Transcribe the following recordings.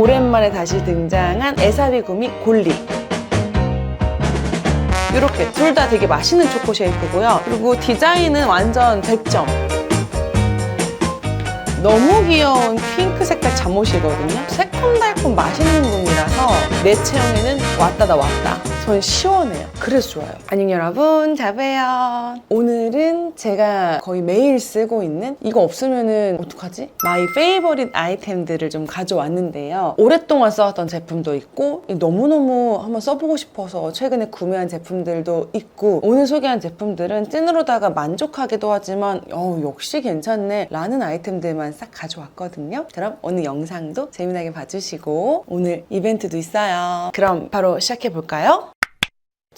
오랜만에 다시 등장한 에사비 구미 골리. 이렇게 둘 다 되게 맛있는 초코 쉐이크고요. 그리고 디자인은 완전 100점. 너무 귀여운 핑크 색깔 잠옷이거든요. 새콤달콤 맛있는 분이라서 내 체형에는 왔다다 왔다. 전 시원해요. 그래서 좋아요. 안녕 여러분, 자배요. 오늘은 제가 거의 매일 쓰고 있는 이거 없으면은 어떡하지? 마이 페이버릿 아이템들을 좀 가져왔는데요. 오랫동안 써왔던 제품도 있고 너무너무 한번 써보고 싶어서 최근에 구매한 제품들도 있고 오늘 소개한 제품들은 찐으로다가 만족하기도 하지만 어, 역시 괜찮네 라는 아이템들만 싹 가져왔거든요. 그럼 오늘 영상도 재미나게 봐주시고 오늘 이벤트도 있어요. 그럼 바로 시작해 볼까요?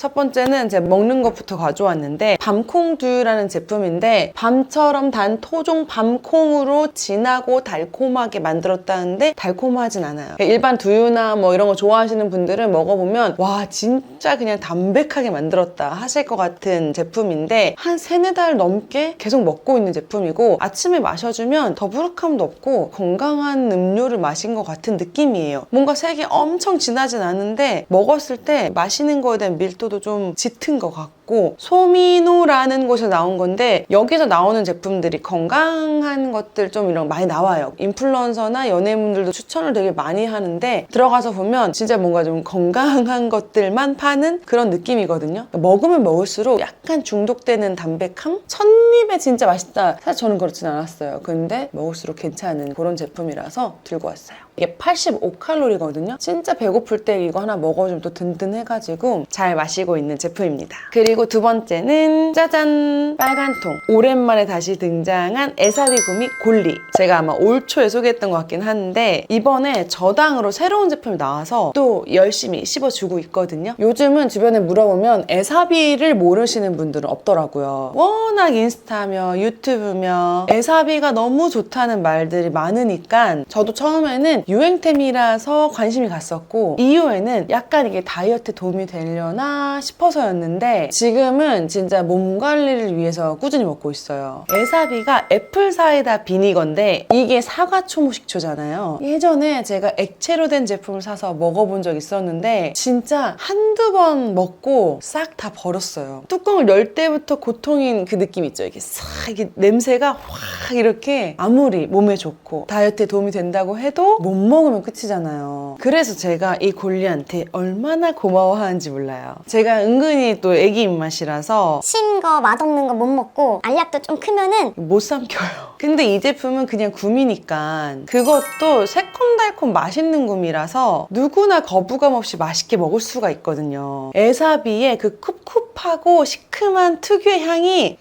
첫 번째는 제가 먹는 것부터 가져왔는데 밤콩두유라는 제품인데 밤처럼 단 토종 밤콩으로 진하고 달콤하게 만들었다는데 달콤하진 않아요. 일반 두유나 뭐 이런 거 좋아하시는 분들은 먹어보면 와 진짜 그냥 담백하게 만들었다 하실 것 같은 제품인데 한 세네 달 넘게 계속 먹고 있는 제품이고 아침에 마셔주면 더부룩함도 없고 건강한 음료를 마신 것 같은 느낌이에요. 뭔가 색이 엄청 진하진 않은데 먹었을 때 마시는 거에 대한 밀도 도 좀 짙은 것 같고 소미노라는 곳에서 나온 건데 여기서 나오는 제품들이 건강한 것들 좀 이런 거 많이 나와요. 인플루언서나 연예인분들도 추천을 되게 많이 하는데 들어가서 보면 진짜 뭔가 좀 건강한 것들만 파는 그런 느낌이거든요. 먹으면 먹을수록 약간 중독되는 담백함? 첫입에 진짜 맛있다. 사실 저는 그렇진 않았어요. 근데 먹을수록 괜찮은 그런 제품이라서 들고 왔어요. 이게 85칼로리거든요. 진짜 배고플 때 이거 하나 먹어주면 또 든든해가지고 잘 마시고 있는 제품입니다. 그리고 두 번째는 짜잔 빨간 통. 오랜만에 다시 등장한 에사비 구미 골리. 제가 아마 올 초에 소개했던 것 같긴 한데 이번에 저당으로 새로운 제품이 나와서 또 열심히 씹어주고 있거든요. 요즘은 주변에 물어보면 에사비를 모르시는 분들은 없더라고요. 워낙 인스타며 유튜브며 에사비가 너무 좋다는 말들이 많으니까 저도 처음에는 유행템이라서 관심이 갔었고 이후에는 약간 이게 다이어트 도움이 되려나 싶어서였는데 지금은 진짜 몸 관리를 위해서 꾸준히 먹고 있어요. 에사비가 애플 사이다 비니거인데 이게 사과 초모 식초잖아요. 예전에 제가 액체로 된 제품을 사서 먹어본 적 있었는데 진짜 한두 번 먹고 싹 다 버렸어요. 뚜껑을 열 때부터 고통인 그 느낌 있죠. 이게 싹 이게 냄새가 확 이렇게 아무리 몸에 좋고 다이어트에 도움이 된다고 해도 못 먹으면 끝이잖아요. 그래서 제가 이 골리한테 얼마나 고마워하는지 몰라요. 제가 은근히 또 애기 입맛이라서 신 거 맛없는 거 못 먹고 알약도 좀 크면은 못 삼켜요. 근데 이 제품은 그냥 구미니까 그것도 새콤달콤 맛있는 구미라서 누구나 거부감 없이 맛있게 먹을 수가 있거든요. 에사비의 그 쿱쿱하고 시큼한 특유의 향이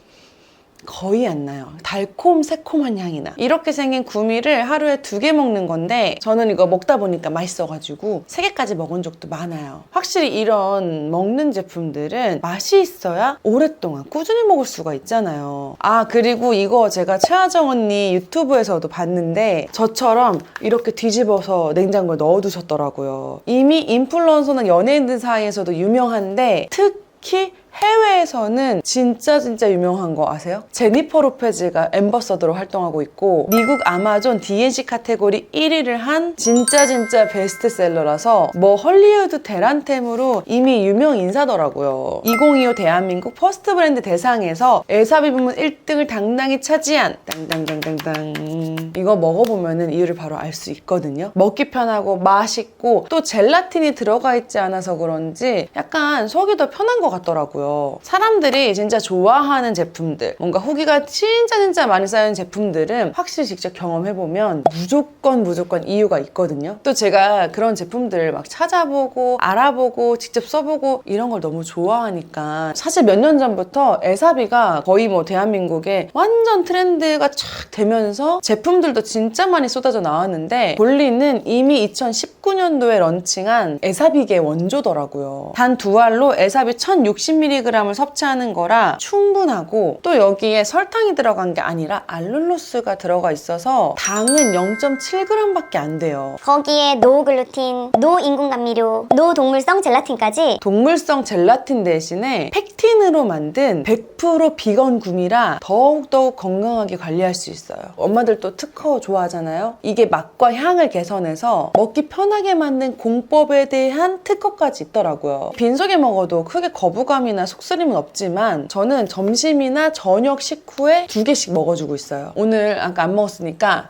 거의 안 나요. 달콤 새콤한 향이 나. 이렇게 생긴 구미를 하루에 두 개 먹는 건데 저는 이거 먹다 보니까 맛있어가지고 세 개까지 먹은 적도 많아요. 확실히 이런 먹는 제품들은 맛이 있어야 오랫동안 꾸준히 먹을 수가 있잖아요. 아 그리고 이거 제가 최하정 언니 유튜브에서도 봤는데 저처럼 이렇게 뒤집어서 냉장고에 넣어두셨더라고요. 이미 인플루언서나 연예인들 사이에서도 유명한데 특히 해외에서는 진짜 진짜 유명한 거 아세요? 제니퍼 로페즈가 엠버서더로 활동하고 있고 미국 아마존 D&C 카테고리 1위를 한 진짜 진짜 베스트셀러라서 뭐 헐리우드 대란템으로 이미 유명 인사더라고요. 2025 대한민국 퍼스트 브랜드 대상에서 에사비 부문 1등을 당당히 차지한 땅땅땅땅땅 이거 먹어보면은 이유를 바로 알 수 있거든요. 먹기 편하고 맛있고 또 젤라틴이 들어가 있지 않아서 그런지 약간 속이 더 편한 것 같더라고요. 사람들이 진짜 좋아하는 제품들, 뭔가 후기가 진짜 진짜 많이 쌓인 제품들은 확실히 직접 경험해보면 무조건 무조건 이유가 있거든요. 또 제가 그런 제품들 막 찾아보고 알아보고 직접 써보고 이런 걸 너무 좋아하니까 사실 몇 년 전부터 에사비가 거의 뭐 대한민국에 완전 트렌드가 쫙 되면서 제품들도 진짜 많이 쏟아져 나왔는데 볼리는 이미 2019년도에 런칭한 에사비계 원조더라고요. 단 두 알로 에사비 1060ml 500mg을 섭취하는 거라 충분하고 또 여기에 설탕이 들어간 게 아니라 알룰로스가 들어가 있어서 당은 0.7g밖에 안 돼요. 거기에 노 글루틴, 노 인공 감미료, 노 동물성 젤라틴까지 동물성 젤라틴 대신에 팩틴으로 만든 100% 비건 구미라 더욱더욱 건강하게 관리할 수 있어요. 엄마들도 특허 좋아하잖아요. 이게 맛과 향을 개선해서 먹기 편하게 만든 공법에 대한 특허까지 있더라고요. 빈속에 먹어도 크게 거부감이나 속쓰림은 없지만 저는 점심이나 저녁 식후에 두 개씩 먹어주고 있어요. 오늘 아까 안 먹었으니까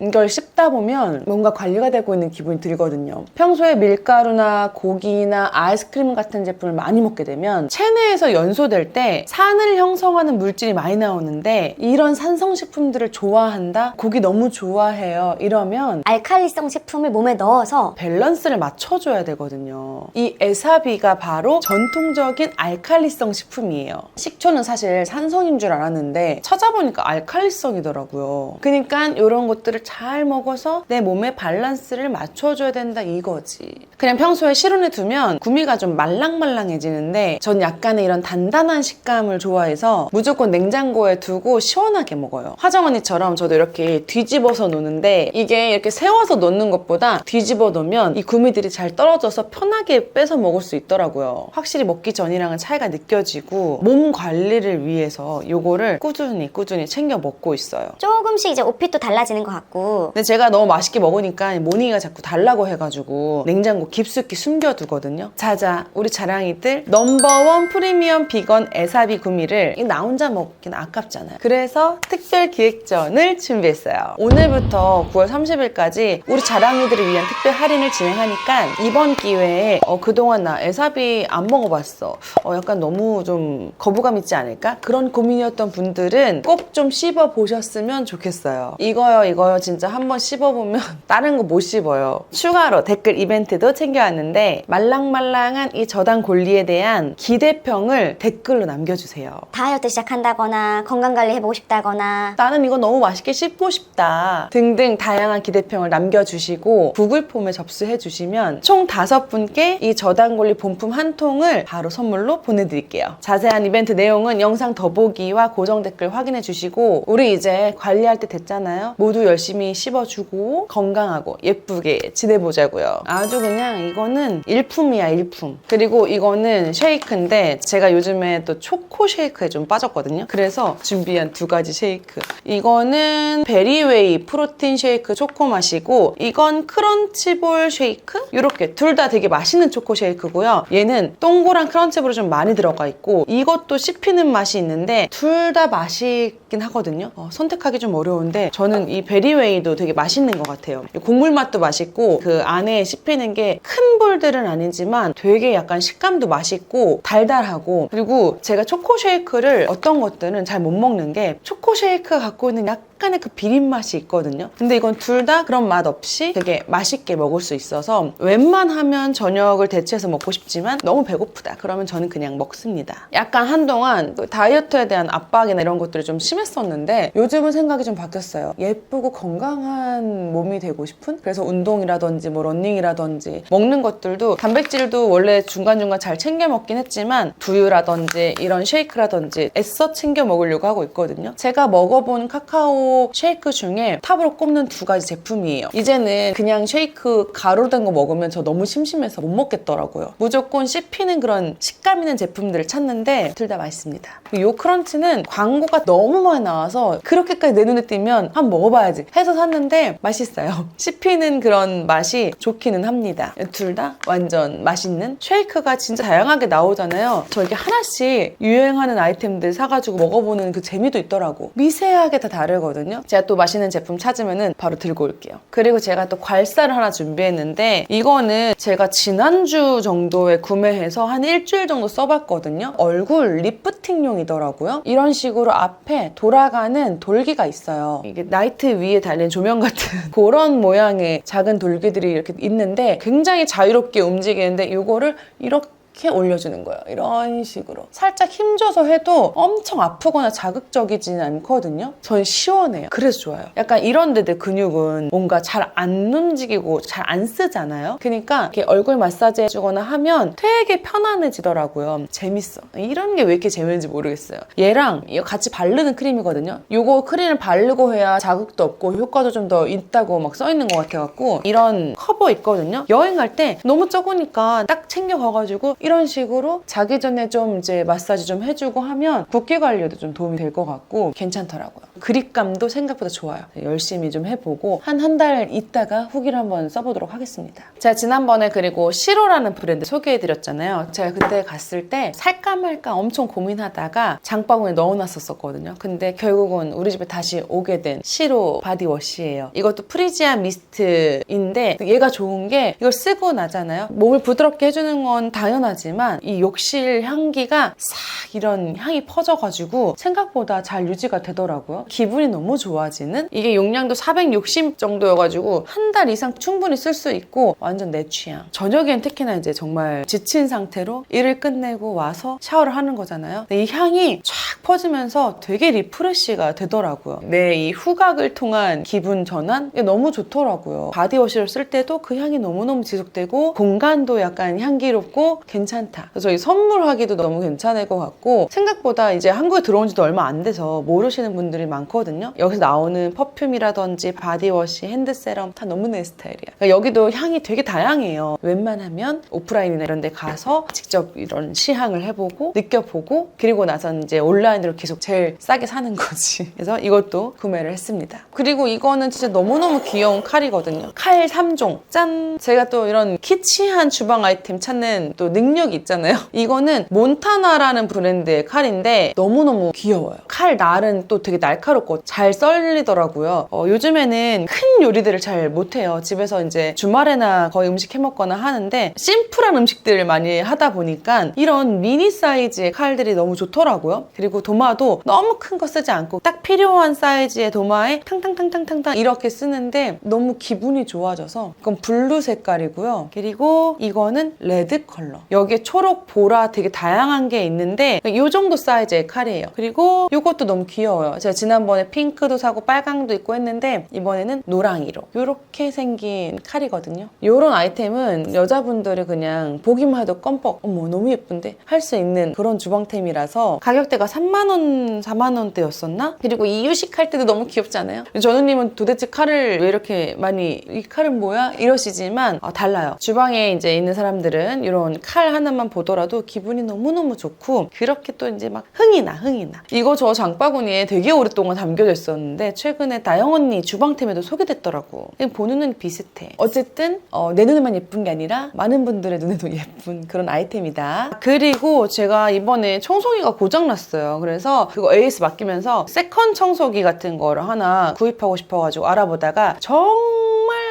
이걸 씹다 보면 뭔가 관리가 되고 있는 기분이 들거든요. 평소에 밀가루나 고기나 아이스크림 같은 제품을 많이 먹게 되면 체내에서 연소될 때 산을 형성하는 물질이 많이 나오는데 이런 산성식품들을 좋아한다? 고기 너무 좋아해요. 이러면 알칼리성 식품을 몸에 넣어서 밸런스를 맞춰줘야 되거든요. 이 에사비가 바로 전통적인 알칼리성 식품이에요. 식초는 사실 산성인 줄 알았는데 찾아보니까 알칼리성이더라고요. 그러니까 이런 것들을 잘 먹어서 내 몸의 밸런스를 맞춰줘야 된다 이거지. 그냥 평소에 실온에 두면 구미가 좀 말랑말랑해지는데 전 약간의 이런 단단한 식감을 좋아해서 무조건 냉장고에 두고 시원하게 먹어요. 화정 언니처럼 저도 이렇게 뒤집어서 놓는데 이게 이렇게 세워서 놓는 것보다 뒤집어 놓으면 이 구미들이 잘 떨어져서 편하게 빼서 먹을 수 있더라고요. 확실히 먹기 전이랑은 차이가 느껴지고 몸 관리를 위해서 요거를 꾸준히 꾸준히 챙겨 먹고 있어요. 조금씩 이제 오핏도 달라지는 것 같고 근데 제가 너무 맛있게 먹으니까 모닝이가 자꾸 달라고 해가지고 냉장고 깊숙이 숨겨두거든요. 자자, 우리 자랑이들 넘버원 프리미엄 비건 에사비 구미를 이나 혼자 먹긴 아깝잖아요. 그래서 특별 기획전을 준비했어요. 오늘부터 9월 30일까지 우리 자랑이들을 위한 특별 할인을 진행하니까 이번 기회에 어, 그동안 나 에사비 안 먹어봤어. 어, 약간 너무 좀 거부감 있지 않을까? 그런 고민이었던 분들은 꼭 좀 씹어 보셨으면 좋겠어요. 이거요, 이거요, 진짜 한번 씹어보면 다른 거 못 씹어요. 추가로 댓글 이벤트도 챙겨왔는데 말랑말랑한 이 저당 골리에 대한 기대평을 댓글로 남겨주세요. 다이어트 시작한다거나 건강관리 해보고 싶다거나 나는 이거 너무 맛있게 씹고 싶다 등등 다양한 기대평을 남겨주시고 구글 폼에 접수해 주시면 총 다섯 분께 이 저당 골리 본품 한 통을 바로 선물로 보내드릴게요. 자세한 이벤트 내용은 영상 더보기와 고정 댓글 확인해 주시고 우리 이제 관리할 때 됐잖아요. 모두 열심히 씹어주고 건강하고 예쁘게 지내보자고요. 아주 그냥 이거는 일품이야 일품. 그리고 이거는 쉐이크인데 제가 요즘에 또 초코 쉐이크에 좀 빠졌거든요. 그래서 준비한 두 가지 쉐이크. 이거는 베리웨이 프로틴 쉐이크 초코 맛이고 이건 크런치볼 쉐이크? 이렇게 둘 다 되게 맛있는 초코 쉐이크고요. 얘는 동그란 크런치볼이 좀 많이 들어가 있고 이것도 씹히는 맛이 있는데 둘 다 맛있긴 하거든요. 어, 선택하기 좀 어려운데 저는 이 베리웨이 도 되게 맛있는 것 같아요. 국물 맛도 맛있고 그 안에 씹히는 게 큰 볼들은 아니지만 되게 약간 식감도 맛있고 달달하고 그리고 제가 초코 쉐이크를 어떤 것들은 잘 못 먹는 게 초코 쉐이크가 갖고 있는 약 간의 그 비린 맛이 있거든요. 근데 이건 둘 다 그런 맛 없이 되게 맛있게 먹을 수 있어서 웬만하면 저녁을 대체해서 먹고 싶지만 너무 배고프다. 그러면 저는 그냥 먹습니다. 약간 한동안 그 다이어트에 대한 압박이나 이런 것들이 좀 심했었는데 요즘은 생각이 좀 바뀌었어요. 예쁘고 건강한 몸이 되고 싶은? 그래서 운동이라든지 뭐 러닝이라든지 먹는 것들도 단백질도 원래 중간중간 잘 챙겨 먹긴 했지만 두유라든지 이런 쉐이크라든지 애써 챙겨 먹으려고 하고 있거든요. 제가 먹어본 카카오 쉐이크 중에 탑으로 꼽는 두 가지 제품이에요. 이제는 그냥 쉐이크 가루 된거 먹으면 저 너무 심심해서 못 먹겠더라고요. 무조건 씹히는 그런 식감 있는 제품들을 찾는데 둘 다 맛있습니다. 요 크런치는 광고가 너무 많이 나와서 그렇게까지 내 눈에 띄면 한번 먹어봐야지 해서 샀는데 맛있어요. 씹히는 그런 맛이 좋기는 합니다. 둘 다 완전 맛있는 쉐이크가 진짜 다양하게 나오잖아요. 저 이게 하나씩 유행하는 아이템들 사가지고 먹어보는 그 재미도 있더라고. 미세하게 다 다르거든요. 제가 또 맛있는 제품 찾으면은 바로 들고 올게요. 그리고 제가 또 괄사를 하나 준비했는데 이거는 제가 지난주 정도에 구매해서 한 일주일 정도 써봤거든요. 얼굴 리프팅용이더라고요. 이런 식으로 앞에 돌아가는 돌기가 있어요. 이게 나이트 위에 달린 조명 같은 그런 모양의 작은 돌기들이 이렇게 있는데 굉장히 자유롭게 움직이는데 이거를 이렇게 이렇게 올려주는 거예요. 이런 식으로. 살짝 힘줘서 해도 엄청 아프거나 자극적이지는 않거든요. 전 시원해요. 그래서 좋아요. 약간 이런 데들 근육은 뭔가 잘 안 움직이고 잘 안 쓰잖아요. 그러니까 이렇게 얼굴 마사지 해주거나 하면 되게 편안해지더라고요. 재밌어. 이런 게 왜 이렇게 재밌는지 모르겠어요. 얘랑 같이 바르는 크림이거든요. 요거 크림을 바르고 해야 자극도 없고 효과도 좀 더 있다고 막 써있는 것 같아갖고 이런 커버 있거든요. 여행 갈 때 너무 적으니까 딱 챙겨가가지고 이런 식으로 자기 전에 좀 이제 마사지 좀 해주고 하면 붓기 관리에도 좀 도움이 될 것 같고 괜찮더라고요. 그립감도 생각보다 좋아요. 열심히 좀 해보고 한 한 달 있다가 후기를 한번 써보도록 하겠습니다. 제가 지난번에 그리고 시로라는 브랜드 소개해드렸잖아요. 제가 그때 갔을 때 살까 말까 엄청 고민하다가 장바구니에 넣어놨었거든요. 근데 결국은 우리 집에 다시 오게 된 시로 바디워시예요. 이것도 프리지아 미스트인데 얘가 좋은 게 이걸 쓰고 나잖아요. 몸을 부드럽게 해주는 건 당연하 지만 이 욕실 향기가 싹 이런 향이 퍼져가지고 생각보다 잘 유지가 되더라고요. 기분이 너무 좋아지는 이게 용량도 460 정도여가지고 한 달 이상 충분히 쓸 수 있고 완전 내 취향. 저녁엔 특히나 이제 정말 지친 상태로 일을 끝내고 와서 샤워를 하는 거잖아요. 이 향이 쫙 퍼지면서 되게 리프레시가 되더라고요. 내 이 후각을 통한 기분 전환 이게 너무 좋더라고요. 바디워시를 쓸 때도 그 향이 너무너무 지속되고 공간도 약간 향기롭고 괜찮 다. 그래서 이 선물하기도 너무 괜찮을 것 같고 생각보다 이제 한국에 들어온 지도 얼마 안 돼서 모르시는 분들이 많거든요. 여기서 나오는 퍼퓸이라든지 바디워시, 핸드세럼 다 너무 내 스타일이야. 그러니까 여기도 향이 되게 다양해요. 웬만하면 오프라인이나 이런 데 가서 직접 이런 시향을 해보고 느껴보고 그리고 나선 이제 온라인으로 계속 제일 싸게 사는 거지. 그래서 이것도 구매를 했습니다. 그리고 이거는 진짜 너무너무 귀여운 칼이거든요. 칼 3종. 짠! 제가 또 이런 키치한 주방 아이템 찾는 또 능력 이 있잖아요. 이거는 몬타나라는 브랜드의 칼인데 너무너무 귀여워요. 칼 날은 또 되게 날카롭고 잘 썰리더라고요. 어, 요즘에는 큰 요리들을 잘 못해요. 집에서 이제 주말에나 거의 음식 해 먹거나 하는데 심플한 음식들을 많이 하다 보니까 이런 미니 사이즈의 칼들이 너무 좋더라고요. 그리고 도마도 너무 큰 거 쓰지 않고 딱 필요한 사이즈의 도마에 탕탕탕탕탕탕 이렇게 쓰는데 너무 기분이 좋아져서 이건 블루 색깔이고요. 그리고 이거는 레드 컬러. 여기 에 초록, 보라 되게 다양한 게 있는데 이 정도 사이즈의 칼이에요. 그리고 이것도 너무 귀여워요. 제가 지난번에 핑크도 사고 빨강도 있고 했는데 이번에는 노랑이로 이렇게 생긴 칼이거든요. 이런 아이템은 여자분들이 그냥 보기만 해도 껌뻑 어머 너무 예쁜데 할 수 있는 그런 주방템이라서 가격대가 3만 원, 4만 원대였었나? 그리고 이유식 할 때도 너무 귀엽지 않아요? 전우님은 도대체 칼을 왜 이렇게 많이 이 칼은 뭐야? 이러시지만 어, 달라요. 주방에 이제 있는 사람들은 이런 칼 하나만 보더라도 기분이 너무너무 좋고 그렇게 또 이제 막 흥이 나 흥이 나. 이거 저 장바구니에 되게 오랫동안 담겨져 있었는데 최근에 나영 언니 주방템에도 소개됐더라고. 보는 눈이 비슷해. 어쨌든 어, 내 눈에만 예쁜 게 아니라 많은 분들의 눈에도 예쁜 그런 아이템이다. 그리고 제가 이번에 청소기가 고장났어요. 그래서 그거 AS 맡기면서 세컨 청소기 같은 거를 하나 구입하고 싶어가지고 알아보다가 정말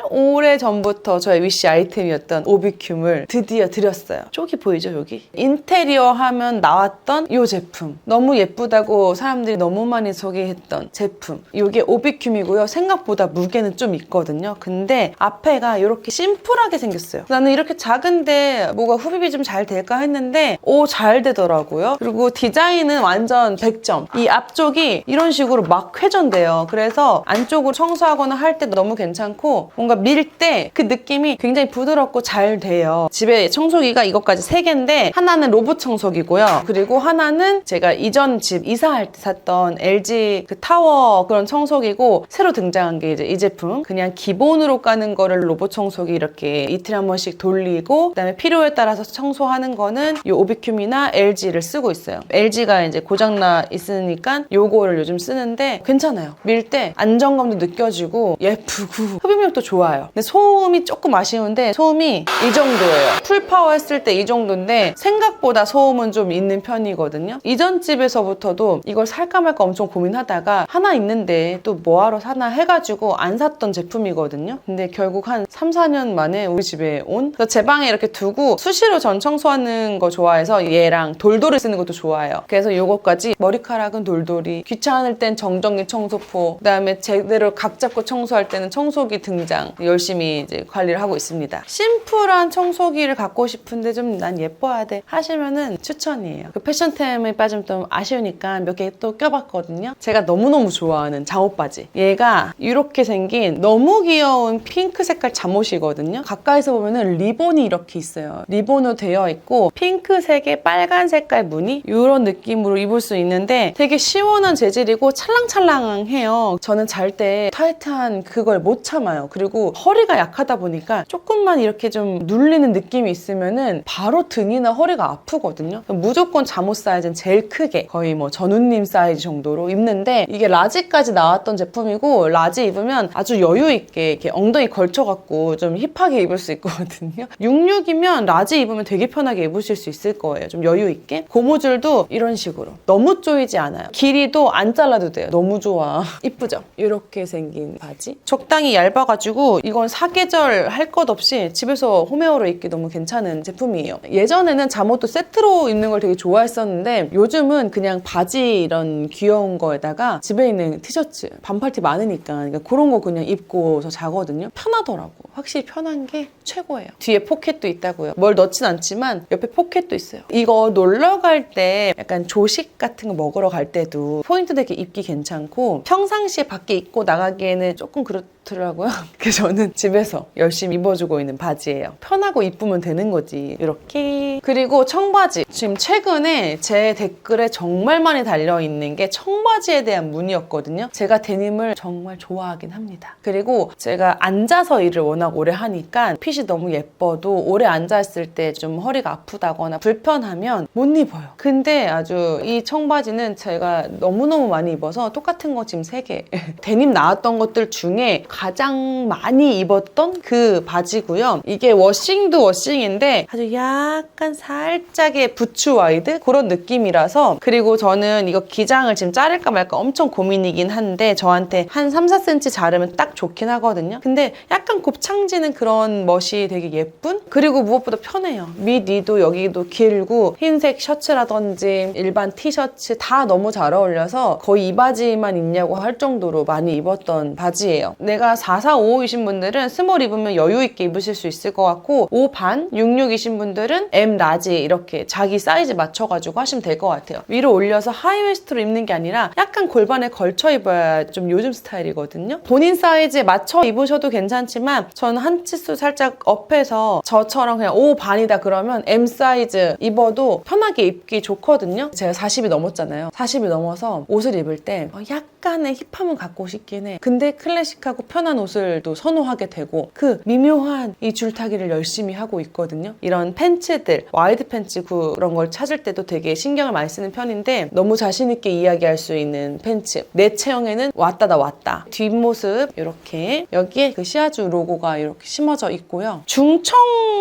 오래 전부터 저의 위시 아이템이었던 오비큐을 드디어 드렸어요. 쪽이 보이죠, 여기? 인테리어 하면 나왔던 이 제품. 너무 예쁘다고 사람들이 너무 많이 소개했던 제품. 이게 오비큐이고요. 생각보다 무게는 좀 있거든요. 근데 앞에가 이렇게 심플하게 생겼어요. 나는 이렇게 작은데 뭐가 흡입이 좀 잘 될까 했는데 오, 잘 되더라고요. 그리고 디자인은 완전 100점. 이 앞쪽이 이런 식으로 막 회전돼요. 그래서 안쪽으로 청소하거나 할 때도 너무 괜찮고 뭔가 밀 때 그 느낌이 굉장히 부드럽고 잘 돼요. 집에 청소기가 이것까지 3개인데 하나는 로봇 청소기고요. 그리고 하나는 제가 이전 집 이사할 때 샀던 LG 그 타워 그런 청소기고 새로 등장한 게 이제 이 제품. 그냥 기본으로 까는 거를 로봇 청소기 이렇게 이틀에 한 번씩 돌리고 그다음에 필요에 따라서 청소하는 거는 이 오비큐이나 LG를 쓰고 있어요. LG가 이제 고장나 있으니까 요거를 요즘 쓰는데 괜찮아요. 밀 때 안정감도 느껴지고 예쁘고 흡입력도 좋아 요. 근데 소음이 조금 아쉬운데 소음이 이 정도예요. 풀파워 했을 때 이 정도인데 생각보다 소음은 좀 있는 편이거든요. 이전 집에서부터도 이걸 살까 말까 엄청 고민하다가 하나 있는데 또 뭐하러 사나 해가지고 안 샀던 제품이거든요. 근데 결국 한 3, 4년 만에 우리 집에 온? 그래서 제 방에 이렇게 두고 수시로 전 청소하는 거 좋아해서 얘랑 돌돌이 쓰는 것도 좋아해요. 그래서 요거까지 머리카락은 돌돌이, 귀찮을 땐 정전기 청소포, 그다음에 제대로 각 잡고 청소할 때는 청소기 등장. 열심히 이제 관리를 하고 있습니다. 심플한 청소기를 갖고 싶은데 좀 난 예뻐야 돼 하시면은 추천이에요. 그 패션템에 빠지면 좀 아쉬우니까 몇 개 또 껴봤거든요. 제가 너무너무 좋아하는 잠옷 바지. 얘가 이렇게 생긴 너무 귀여운 핑크 색깔 잠옷이거든요. 가까이서 보면은 리본이 이렇게 있어요. 리본으로 되어 있고 핑크색에 빨간 색깔 무늬 이런 느낌으로 입을 수 있는데 되게 시원한 재질이고 찰랑찰랑해요. 저는 잘 때 타이트한 그걸 못 참아요. 그리고 허리가 약하다 보니까 조금만 이렇게 좀 눌리는 느낌이 있으면은 바로 등이나 허리가 아프거든요. 무조건 잠옷 사이즈는 제일 크게 거의 뭐 전우님 사이즈 정도로 입는데 이게 라지까지 나왔던 제품이고 라지 입으면 아주 여유 있게 이렇게 엉덩이 걸쳐갖고 좀 힙하게 입을 수 있거든요. 66이면 라지 입으면 되게 편하게 입으실 수 있을 거예요. 좀 여유 있게. 고무줄도 이런 식으로 너무 조이지 않아요. 길이도 안 잘라도 돼요. 너무 좋아. 이쁘죠? 이렇게 생긴 바지. 적당히 얇아가지고 이건 사계절 할 것 없이 집에서 홈웨어로 입기 너무 괜찮은 제품이에요. 예전에는 잠옷도 세트로 입는 걸 되게 좋아했었는데 요즘은 그냥 바지 이런 귀여운 거에다가 집에 있는 티셔츠 반팔티 많으니까 그러니까 그런 거 그냥 입고서 자거든요. 편하더라고. 확실히 편한 게 최고예요. 뒤에 포켓도 있다고요. 뭘 넣진 않지만 옆에 포켓도 있어요. 이거 놀러 갈 때 약간 조식 같은 거 먹으러 갈 때도 포인트 되게 입기 괜찮고 평상시에 밖에 입고 나가기에는 조금 그렇더라고요. 그래서 저는 집에서 열심히 입어주고 있는 바지예요. 편하고 이쁘면 되는 거지. 이렇게. 그리고 청바지. 지금 최근에 제 댓글에 정말 많이 달려있는 게 청바지에 대한 문의였거든요. 제가 데님을 정말 좋아하긴 합니다. 그리고 제가 앉아서 일을 워낙 오래 하니까 핏이 너무 예뻐도 오래 앉아있을 때 좀 허리가 아프다거나 불편하면 못 입어요. 근데 아주 이 청바지는 제가 너무너무 많이 입어서 똑같은 거 지금 3개. 데님 나왔던 것들 중에 가장 많이 입었던 그 바지고요. 이게 워싱도 워싱인데 아주 약간 살짝의 부츠 와이드 그런 느낌이라서 그리고 저는 이거 기장을 지금 자를까 말까 엄청 고민이긴 한데 저한테 한 3, 4cm 자르면 딱 좋긴 하거든요. 근데 약간 곱창지는 그런 멋이 되게 예쁜? 그리고 무엇보다 편해요. 밑니도 여기도 길고 흰색 셔츠라든지 일반 티셔츠 다 너무 잘 어울려서 거의 이 바지만 입냐고 할 정도로 많이 입었던 바지예요. 내가 4, 4, 5 이신 분들은 스몰 입으면 여유 있게 입으실 수 있을 것 같고 5 반, 66이신 분들은 M 라지 이렇게 자기 사이즈 맞춰가지고 하시면 될 것 같아요. 위로 올려서 하이웨스트로 입는 게 아니라 약간 골반에 걸쳐 입어야 좀 요즘 스타일이거든요. 본인 사이즈에 맞춰 입으셔도 괜찮지만 저는 한 치수 살짝 업해서 저처럼 그냥 5 반이다 그러면 M 사이즈 입어도 편하게 입기 좋거든요. 제가 40이 넘었잖아요. 40이 넘어서 옷을 입을 때 어, 약간의 힙함은 갖고 싶긴 해. 근데 클래식하고 편한 옷을 또 선호하게 되고 그 미묘한 이 줄타기를 열심히 하고 있거든요. 이런 팬츠들, 와이드 팬츠 그런 걸 찾을 때도 되게 신경을 많이 쓰는 편인데 너무 자신 있게 이야기할 수 있는 팬츠. 내 체형에는 왔다다 왔다. 뒷모습 이렇게 여기에 그 시아주 로고가 이렇게 심어져 있고요. 중청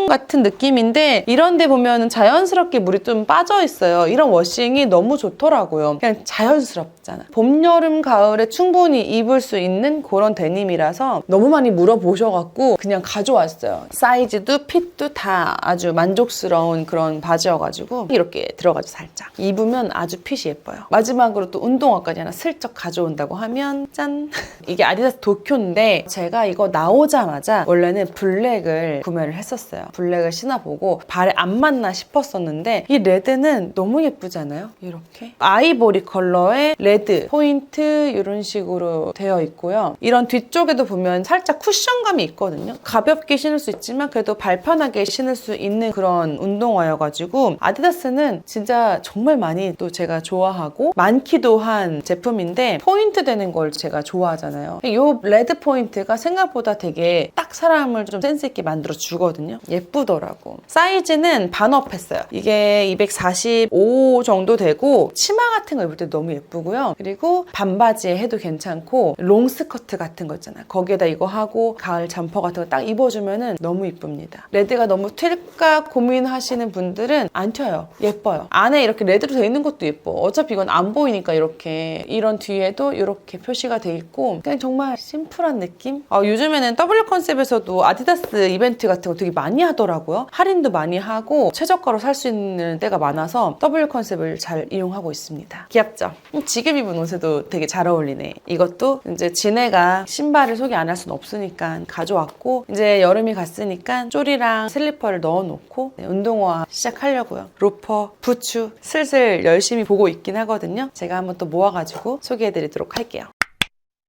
같은 느낌인데 이런 데 보면 자연스럽게 물이 좀 빠져 있어요. 이런 워싱이 너무 좋더라고요. 그냥 자연스럽잖아. 봄, 여름, 가을에 충분히 입을 수 있는 그런 데님이라서 너무 많이 물어보셔갖고 그냥 가져왔어요. 사이즈도 핏도 다 아주 만족스러운 그런 바지여가지고 이렇게 들어가죠 살짝. 입으면 아주 핏이 예뻐요. 마지막으로 또 운동화까지 하나 슬쩍 가져온다고 하면 짠! 이게 아디다스 도쿄인데 제가 이거 나오자마자 원래는 블랙을 구매를 했었어요. 블랙을 신어보고 발에 안 맞나 싶었었는데 이 레드는 너무 예쁘잖아요. 이렇게 아이보리 컬러의 레드 포인트 이런 식으로 되어 있고요. 이런 뒤쪽에도 보면 살짝 쿠션감이 있거든요. 가볍게 신을 수 있지만 그래도 발 편하게 신을 수 있는 그런 운동화여가지고 아디다스는 진짜 정말 많이 또 제가 좋아하고 많기도 한 제품인데 포인트 되는 걸 제가 좋아하잖아요. 이 레드 포인트가 생각보다 되게 딱 사람을 좀 센스 있게 만들어 주거든요. 예쁘더라고. 사이즈는 반업했어요. 이게 245 정도 되고 치마 같은 거 입을 때 너무 예쁘고요. 그리고 반바지에 해도 괜찮고 롱 스커트 같은 거 있잖아요. 거기에다 이거 하고 가을 점퍼 같은 거 딱 입어주면은 너무 이쁩니다. 레드가 너무 튈까 고민하시는 분들은 안 튀어요. 예뻐요. 안에 이렇게 레드로 되어 있는 것도 예뻐. 어차피 이건 안 보이니까 이렇게 이런 뒤에도 이렇게 표시가 돼 있고 그냥 정말 심플한 느낌? 아, 요즘에는 W 컨셉에서 유럽에서도 아디다스 이벤트 같은 거 되게 많이 하더라고요. 할인도 많이 하고 최저가로 살 수 있는 때가 많아서 W 컨셉을 잘 이용하고 있습니다. 귀엽죠? 음, 지금 입은 옷에도 되게 잘 어울리네. 이것도 이제 지네가 신발을 소개 안 할 수는 없으니까 가져왔고 이제 여름이 갔으니까 쪼리랑 슬리퍼를 넣어놓고 네, 운동화 시작하려고요. 로퍼, 부츠 슬슬 열심히 보고 있긴 하거든요. 제가 한번 또 모아가지고 소개해드리도록 할게요.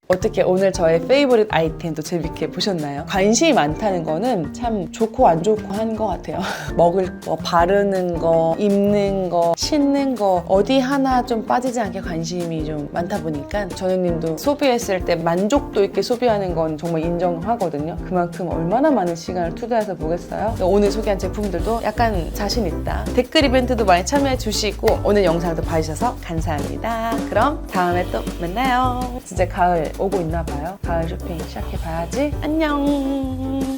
어떻게 오늘 저의 페이보릿 아이템도 재밌게 보셨나요? 관심이 많다는 거는 참 좋고 안 좋고 한 것 같아요. 먹을 거, 바르는 거, 입는 거, 신는 거 어디 하나 좀 빠지지 않게 관심이 좀 많다 보니까 전우님도 소비했을 때 만족도 있게 소비하는 건 정말 인정하거든요. 그만큼 얼마나 많은 시간을 투자해서 보겠어요. 오늘 소개한 제품들도 약간 자신 있다. 댓글 이벤트도 많이 참여해 주시고 오늘 영상도 봐주셔서 감사합니다. 그럼 다음에 또 만나요. 진짜 가을 오고 있나 봐요. 가을 쇼핑 시작해 봐야지. 안녕.